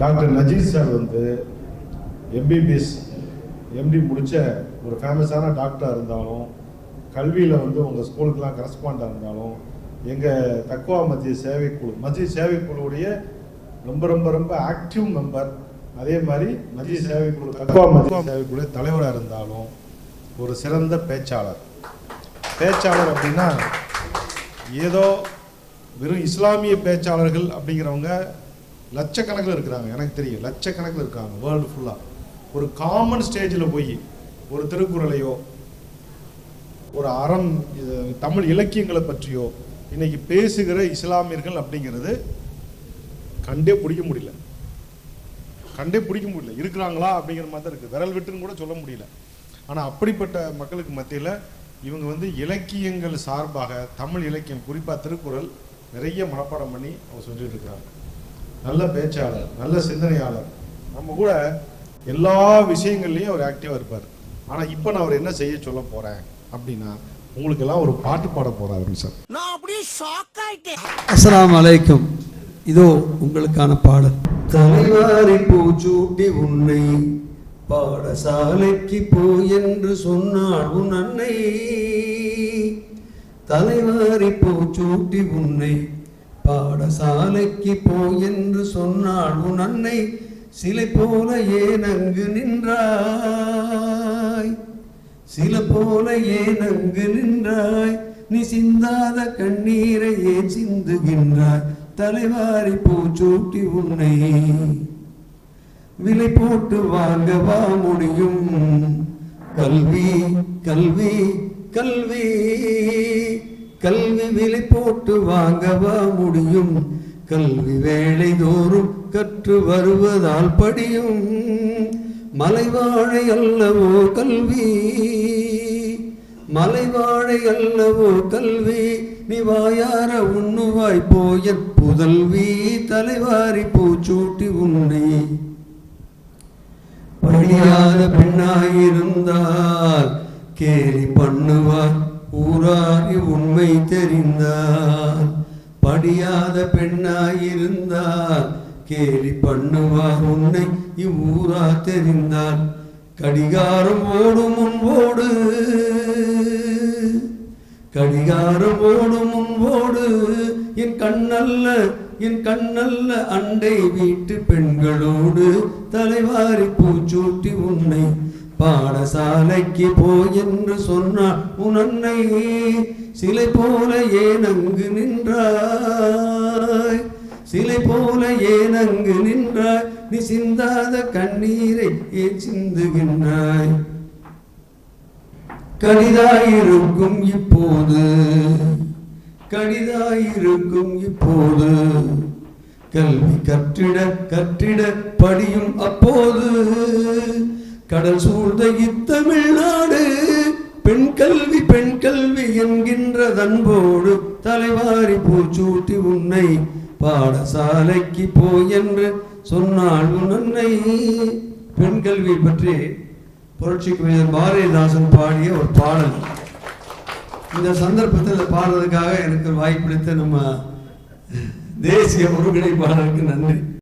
Doctor நஜீஸ் sir வந்து MBBS MD முடித்த ஒரு ஃபேமஸான டாக்டராக இருந்தாலும் கல்வியில் வந்து உங்கள் ஸ்கூலுக்கெலாம் கரஸ்பாண்டாக இருந்தாலும் எங்கள் தக்குவா மத்திய சேவைக்குழு மத்திய சேவைக்குழுவுடைய ரொம்ப ரொம்ப ரொம்ப ஆக்டிவ் மெம்பர் அதே மாதிரி மத்திய சேவைக்குழு தக்குவா மத்திய சேவைக்குழு தலைவராக இருந்தாலும் ஒரு சிறந்த பேச்சாளர். பேச்சாளர் அப்படின்னா ஏதோ வெறும் இஸ்லாமிய பேச்சாளர்கள் அப்படிங்கிறவங்க லட்சக்கணக்கில் இருக்கிறாங்க எனக்கு தெரியும். லட்சக்கணக்கில் இருக்காங்க வேர்ல்டு ஃபுல்லாக ஒரு காமன் ஸ்டேஜில் போய் ஒரு திருக்குறளையோ ஒரு அறம் இது தமிழ் இலக்கியங்களை பற்றியோ இன்னைக்கு பேசுகிற இஸ்லாமியர்கள் அப்படிங்கிறது கண்டே பிடிக்க முடியல. கண்டே பிடிக்க முடியல. இருக்கிறாங்களா அப்படிங்கிற மாதிரி தான் இருக்குது விரல் விட்டுன்னு கூட சொல்ல முடியல. ஆனால் அப்படிப்பட்ட மக்களுக்கு மத்தியில் இவங்க வந்து இலக்கியங்கள் சார்பாக தமிழ் இலக்கியம் குறிப்பாக திருக்குறள் நிறைய மனப்பாடம் பண்ணி அவங்க சொல்லிட்டு இருக்கிறாங்க. நல்ல பேச்சாளர் நல்ல சிந்தனையாளர். நம்ம கூட எல்லா விஷயங்கள்லையும் அவர் ஆக்டிவாக இருப்பார். ஆனால் இப்போ நான் அவர் என்ன செய்ய சொல்ல போகிறேன் அப்படின்னா உங்களுக்கு எல்லாம் ஒரு பாட்டு பாட போகிறாரு சார். நான் அப்படியே ஷாக் ஆயிட்டேன். அஸ்ஸலாமு அலைக்கும். இதோ உங்களுக்கான பாடல். தலைவாரி பூச்சூட்டி உன்னை பாடசாலைக்கு போ என்று சொன்னாள் உன் அன்னை. தலைவாரி பூச்சூட்டி உன்னை பாடசாலைக்கு போ என்று சொன்னாள் உன் அன்னை சிலை போல ஏன் அங்கு நின்றாய்? சில போல ஏன் அங்கு நின்றாய்? நீ சிந்தாத கண்ணீரை ஏன் சிந்துகின்றாய்? தலைவாரி பூச்சூட்டி உன்னை. விலை போட்டு வாங்கவா முடியும்? கல்வி கல்வி கல்வி. கல்வி விலை போட்டு வாங்கவா முடியும்? கல்வி வேலை தோறும் கற்று வருவதால் படியும். மலைவாழை அல்லவோ கல்வி? மலைவாழை அல்லவோ கல்வி? நீ வாயார உண்ணுவாய் போய புதல்வி தலைவாரி பூச்சூட்டி உன்னை. படியாத பெண்ணாயிருந்தால் கேலி பண்ணுவார் ஊராறி உண்மை தெரிந்தால் படியாத பெண்ணாயிருந்தால் கேலி பண்ணுவார் உன்னை இவ்வூரா தெரிந்தால் கடிகாரம் ஓடும் முன்போடு கடிகாரம் ஓடும் முன்போடு என் கண்ணல்ல என் கண்ணல்ல அண்டை வீட்டு பெண்களோடு தலைவாரி பூச்சூட்டி உன்னை பாடசாலைக்கு போ என்று சொன்னார். உன் அன்னை சிலை போல ஏன் அங்கு நின்றாய்? சிலை போல ஏன் அங்கு நின்றாய்? நீ சிந்தாத கண்ணீரை ஏன் சிந்துகின்றாய்? கடிதாயிருக்கும் இப்போது கடிதாயிருக்கும் இப்போது. கல்வி கற்றிட கற்றிட படியும் அப்போது. கடல் சூழ்ந்த இத்தமிழ்நாடு பெண் கல்வி பெண் கல்வி என்கின்ற தன்போடு தலைவாரி பூச்சூட்டி உன்னை பாடசாலைக்கு போ என்று சொன்னாள் உன்னை பெண் கல்வி பற்றி புரட்சி கவிஞர் பாரதிதாசன் பாடிய ஒரு பாடல். இந்த சந்தர்ப்பத்தில் பாடுறதுக்காக எனக்கு வாய்ப்பளித்த நம்ம தேசிய ஒருங்கிணைப்பாளருக்கு நன்றி.